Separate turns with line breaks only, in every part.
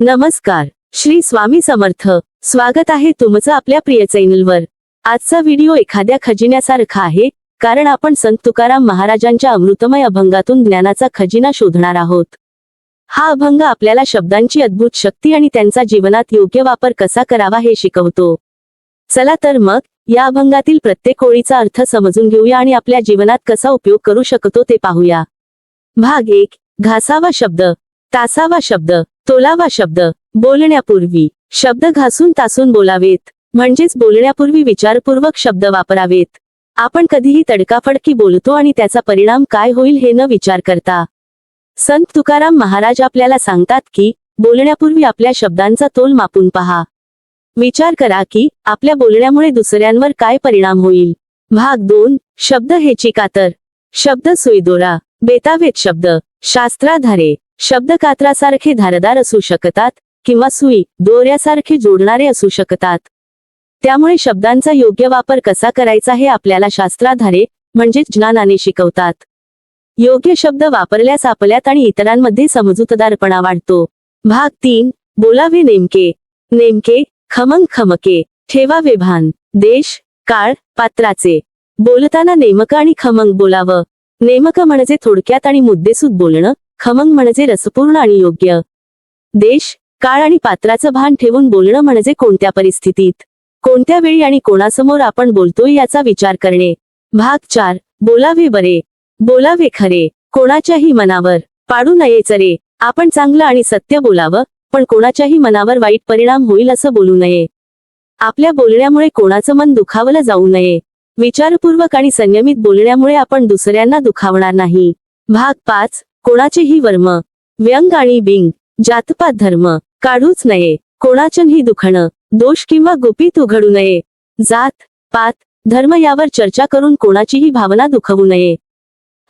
नमस्कार श्री स्वामी समर्थ. स्वागत आहे तुमचं आपल्या प्रिय चॅनलवर. आजचा व्हिडिओ एखाद्या खजिन्यासारखा आहे कारण आपण संत तुकाराम महाराजांच्या अमृतमय अभंगातून ज्ञानाचा खजिना शोधणार आहोत. हा अभंग आपल्याला शब्दांची अद्भुत शक्ती आणि त्यांचा जीवनात योग्य वापर कसा करावा हे शिकवतो. चला तर मग या अभंगातील प्रत्येक ओळीचा अर्थ समजून घेऊया आणि आपल्या जीवनात कसा उपयोग करू शकतो ते पाहूया. भाग एक घासावा शब्द. तासावा शब्द. तोलावा शब्द. बोलण्यापूर्वी. शब्द घासून तासून बोलावेत. म्हणजेच बोलण्यापूर्वी विचारपूर्वक शब्द वापरावेत. आपण कधीही तडकाफडकी बोलतो आणि त्याचा परिणाम काय होईल हे न विचार करता. संत तुकाराम महाराज आपल्याला सांगतात की बोलण्यापूर्वी आपल्या शब्दांचा तोल मापून पहा. विचार करा की आपल्या बोलण्यामुळे दुसऱ्यांवर काय परिणाम होईल. भाग दोन. शब्द हेची कातर शब्द सुईदोरा. बेतावेत शब्द. शास्त्राधारे. शब्द कात्रासारखे धारदार असू शकतात किंवा सुई दोऱ्यासारखे जोडणारे असू शकतात. त्यामुळे शब्दांचा योग्य वापर कसा करायचा हे आपल्याला शास्त्राधारे म्हणजेच ज्ञानाने शिकवतात. योग्य शब्द वापरल्यास आपल्यात आणि इतरांमध्ये समजूतदारपणा वाढतो. भाग तीन बोलावे नेमके. नेमके खमंग खमके. ठेवावे भान. देश काळ पात्राचे. बोलताना नेमकं आणि खमंग बोलावं. नेमकं म्हणजे थोडक्यात आणि मुद्देसूद बोलणं. खमंग म्हणजे रसपूर्ण आणि योग्य. देश काळ आणि पात्राचं भान ठेवून बोलणं म्हणजे कोणत्या परिस्थितीत? कोणत्या वेळी आणि कोणासमोर आपण बोलतोय याचा विचार करणे. भाग चार बोलावे बरे. बोलावे खरे. कोणाच्याही मनावर. पाडू नये चरे आपण चांगलं आणि सत्य बोलावं पण कोणाच्याही मनावर वाईट परिणाम होईल असं बोलू नये. आपल्या बोलण्यामुळे कोणाचं मन दुखावलं जाऊ नये. विचारपूर्वक आणि संयमित बोलण्यामुळे आपण दुसऱ्यांना दुखावणार नाही. भाग पाच कोणाचेही वर्म व्यंग आणि बिंग जातपात धर्म काढूच नये. कोणाचंही दुखणं दोष किंवा गुपित उघडू नये. जात पात धर्म यावर चर्चा करून कोणाचीही भावना दुखवू नये.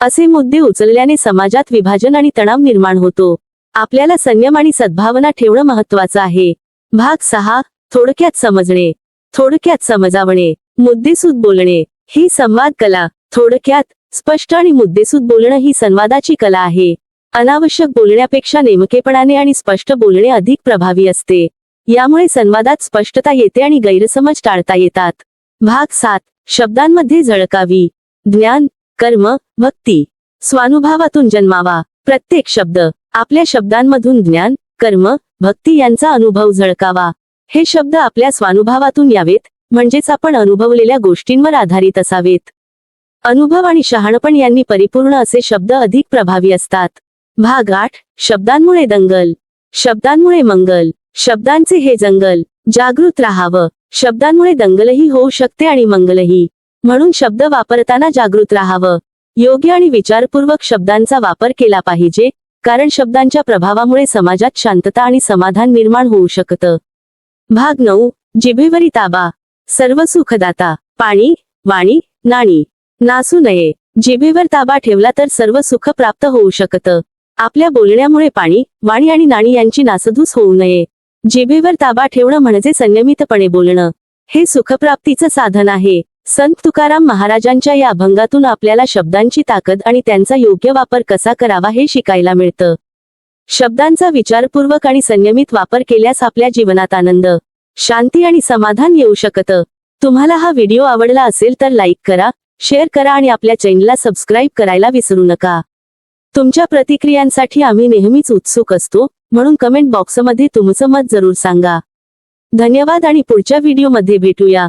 असे मुद्दे उचलल्याने समाजात विभाजन आणि तणाव निर्माण होतो. आपल्याला संयम आणि सद्भावना ठेवणं महत्वाचं आहे. भाग सहा थोडक्यात समजणे. थोडक्यात समजावणे. मुद्देसूद बोलणे. ही संवाद कला. थोडक्यात स्पष्ट आणि मुद्देसूद बोलणं ही संवादाची कला आहे. अनावश्यक बोलण्यापेक्षा नेमकेपणाने आणि स्पष्ट बोलणे अधिक प्रभावी असते. यामुळे संवादात स्पष्टता येते आणि गैरसमज टाळता येतात. भाग सात. शब्दांमध्ये झळकावी. ज्ञान कर्म भक्ती. स्वानुभवातून जन्मावा. प्रत्येक शब्द आपल्या शब्दांमधून ज्ञान कर्म भक्ती यांचा अनुभव झळकावा. हे शब्द आपल्या स्वानुभवातून यावेत म्हणजेच आपण अनुभवलेल्या गोष्टींवर आधारित असावेत. अनुभव आणि शहाणपण यांनी परिपूर्ण असे शब्द अधिक प्रभावी असतात. भाग आठ शब्दांमुळे दंगल. शब्दांमुळे मंगल. शब्दांचे हे जंगल. जागृत राहावं. शब्दांमुळे दंगलही होऊ शकते आणि मंगलही. म्हणून शब्द वापरताना जागृत राहावं. योग्य आणि विचारपूर्वक शब्दांचा वापर केला पाहिजे कारण शब्दांच्या प्रभावामुळे समाजात शांतता आणि समाधान निर्माण होऊ शकतं. भाग नऊ जिभेवरी ताबा. सर्व सुखदाता. पाणी वाणी नाणी. नासू नये. जिभेवर ताबा ठेवला तर सर्व सुख प्राप्त होऊ शकतं. आपल्या बोलण्यामुळे पाणी वाणी आणि नाणी यांची नासधूस होऊ नये. जिभेवर ताबा ठेवणं म्हणजे संयमितपणे बोलणं. हे सुखप्राप्तीचं साधन आहे. संत तुकाराम महाराजांच्या या अभंगातून आपल्याला शब्दांची ताकद आणि त्यांचा योग्य वापर कसा करावा हे शिकायला मिळतं. शब्दांचा विचारपूर्वक आणि संयमित वापर केल्यास आपल्या जीवनात आनंद शांती आणि समाधान येऊ शकतं. तुम्हाला हा व्हिडिओ आवडला असेल तर लाईक करा शेअर करा आणि आपल्या चॅनलला सबस्क्राईब करायला विसरू नका. तुमच्या प्रतिक्रियांसाठी आम्ही नेहमीच उत्सुक असतो म्हणून कमेंट बॉक्समध्ये तुमचं मत जरूर सांगा. धन्यवाद आणि पुढच्या व्हिडिओमध्ये भेटूया.